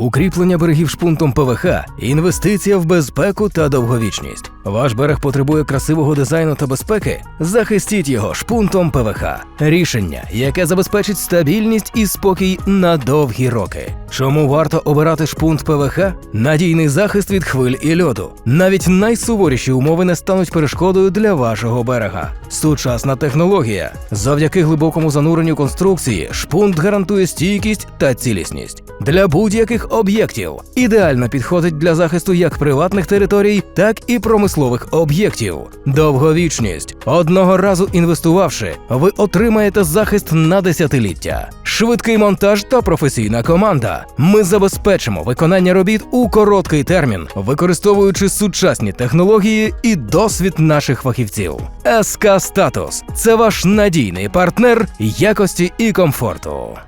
Укріплення берегів шпунтом ПВХ інвестиція в безпеку та довговічність. Ваш берег потребує красивого дизайну та безпеки. Захистіть його шпунтом ПВХ. Рішення, яке забезпечить стабільність і спокій на довгі роки. Чому варто обирати шпунт ПВХ? Надійний захист від хвиль і льоду. Навіть найсуворіші умови не стануть перешкодою для вашого берега. Сучасна технологія. Завдяки глибокому зануренню конструкції шпунт гарантує стійкість та цілісність для будь-яких об'єктів. Ідеально підходить для захисту як приватних територій, так і промислових об'єктів. Довговічність. Одного разу інвестувавши, ви отримаєте захист на десятиліття. Швидкий монтаж та професійна команда. Ми забезпечимо виконання робіт у короткий термін, використовуючи сучасні технології і досвід наших фахівців. СК Статус це ваш надійний партнер якості і комфорту.